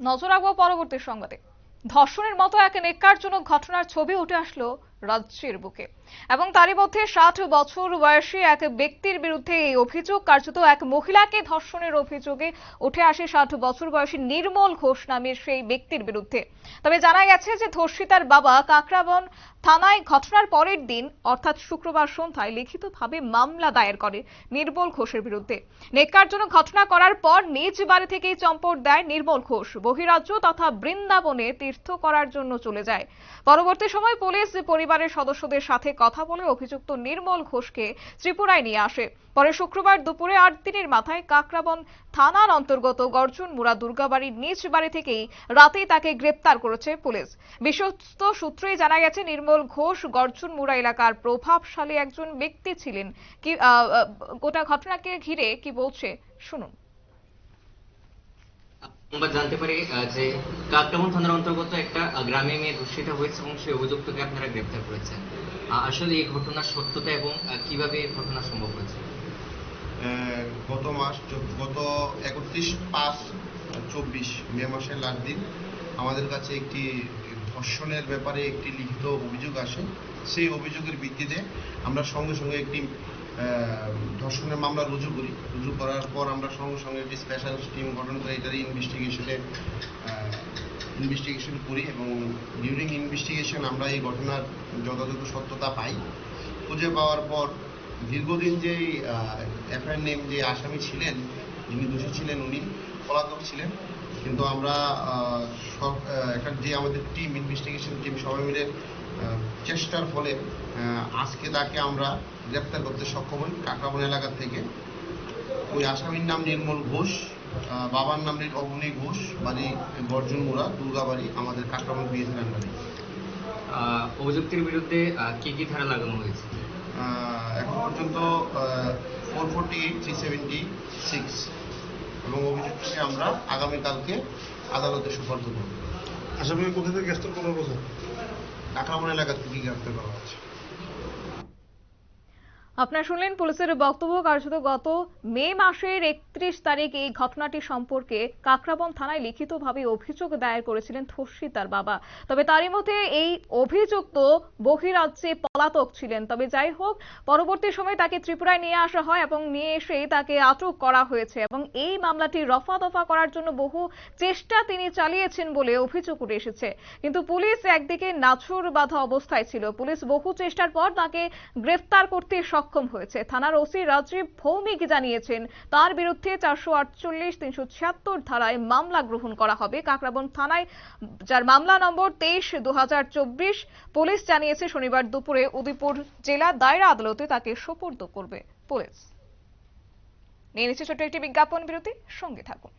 নজর রাখব পরবর্তী সংবাদে। ধর্ষণের মতো এক নেককারজনক ঘটনার ছবি উঠে আসলো রাজ্যের বুকে। এবং তারই মধ্যে ষাট বছর বয়সী এক ব্যক্তির বিরুদ্ধে এই অভিযোগ, কার্যত এক মহিলাকে ধর্ষণের অভিযোগে উঠে আসে ষাট বছর বয়সী নির্মল ঘোষ নামের সেই ব্যক্তির বিরুদ্ধে। তবে জানা গেছে যে ধর্ষিতার বাবা কাকরাবন থানায় ঘটনার পরের দিন, অর্থাৎ শুক্রবার সন্ধ্যায়, লিখিতভাবে মামলা দায়ের করে নির্মল ঘোষের বিরুদ্ধে। নেককারজনক ঘটনা করার পর নিজ বাড়ি থেকেই চম্পট দেয় নির্মল ঘোষ। বহিরাজ্য তথা বৃন্দাবনে তীর্থ করার জন্য চলে যায়। পরবর্তী সময় পুলিশ পরিবারের সদস্যদের সাথে কথা বলে অভিযুক্ত নির্মল ঘোষকে ত্রিপুরায় নিয়ে আসে। পরে শুক্রবার দুপুরে আট দিনের মাথায় কাকরাবন থানার অন্তর্গত গর্জন মুরা দুর্গাবাড়ির নিজ বাড়ি থেকেই রাতেই তাকে গ্রেপ্তার করেছে পুলিশ। বিশ্বস্ত সূত্রেই জানা গেছে, নির্মল ঘোষ গর্জন মুরা এলাকার প্রভাবশালী একজন ব্যক্তি ছিলেন। কি গোটা ঘটনাকে ঘিরে কি বলছে? শুনুন। আমরা জানতে পারি যে কাকরামন থানার অন্তর্গত একটা গ্রামে মেয়ে ধর্ষিত হয়েছে এবং সেই অভিযুক্তকে আপনারা গ্রেপ্তার করেছেন। আসলে এই ঘটনার সত্যতা এবং কীভাবে এই ঘটনা সম্ভব হয়েছে? আহ, গত মাস গত একত্রিশ পাঁচ চব্বিশ মে মাসের লাস্ট দিন আমাদের কাছে একটি ধর্ষণের ব্যাপারে একটি লিখিত অভিযোগ আসে। সেই অভিযোগের ভিত্তিতে আমরা সঙ্গে সঙ্গে একটি ধর্ষণের মামলা রুজু করি। রুজু করার পর আমরা সঙ্গে সঙ্গে একটি স্পেশাল টিম গঠন করে এটারই ইনভেস্টিগেশনে ইনভেস্টিগেশন করি এবং ডিউরিং ইনভেস্টিগেশন আমরা এই ঘটনার যথাযথ সত্যতা পাই। খুঁজে পাওয়ার পর দীর্ঘদিন যে এফআইআর নেম যে আসামি ছিলেন, যিনি দোষী ছিলেন উনি, পলাতক ছিলেন কিন্তু আমরা সব একটা যে আমাদের টিম ইনভেস্টিগেশন টিম সবাই মিলে চেষ্টার ফলে আজকে তাকে আমরা গ্রেপ্তার করতে সক্ষম হই কাকরাবন এলাকা থেকে। ওই আসামির নাম নির্মল ঘোষ বাবার নাম অবনী ঘোষ বাড়ি গর্জন মোড়া দুর্গাবাড়ি আমাদের কাকরাবন বিএসএন আন্ডারে অভিযুক্তের বিরুদ্ধে কি কি ধারা লাগানো হয়েছে? এখন পর্যন্ত four forty eight three seventy six এবং অভিযুক্তকে আমরা আগামীকালকে আদালতে সুপার্দ করব। আসামিকে কোথা থেকে গ্রেফতার করা স্যার কাকরামন এলাকা থেকে গ্রেফতার করা হচ্ছে আপনারা শুনলেন পুলিশের বক্তব্য কার্যত গত মে মাসের একত্রিশ তারিখ। এই ঘটনাটি সম্পর্কে কাকরাবন থানায় লিখিতভাবে অভিযোগ দায়ের করেছিলেন ধর্ষিতার বাবা। তবে তারই মধ্যে এই অভিযুক্ত বহিরাজ্যে পলাতক ছিলেন। তবে যাই হোক, পরবর্তী সময়ে তাকে ত্রিপুরায় নিয়ে আসা হয় এবং নিয়ে এসে তাকে আটক করা হয়েছে এবং এই মামলাটি রফা দফা করার জন্য বহু চেষ্টা তিনি চালিয়েছেন বলে অভিযোগ উঠে এসেছে। কিন্তু পুলিশ একদিকে নাছুর বাঁধা অবস্থায় ছিল। পুলিশ বহু চেষ্টার পর তাকে গ্রেফতার করতে সক্ষম হয়েছে। থানার ওসি রাজীব ভৌমিক জানিয়েছেন, তার বিরুদ্ধে চারশো আটচল্লিশ, তিনশো ছিয়াত্তর ধারায় মামলা গ্রহণ করা হবে। কাকরাবন থানায় যার মামলা নম্বর তেইশ দু পুলিশ জানিয়েছে শনিবার দুপুরে উদয়পুর জেলা দায়রা আদালতে তাকে সোপর্দ করবে পুলিশ। নিয়ে নিচ্ছে ছোট্ট একটি বিজ্ঞাপন বিরতি, সঙ্গে থাকুন।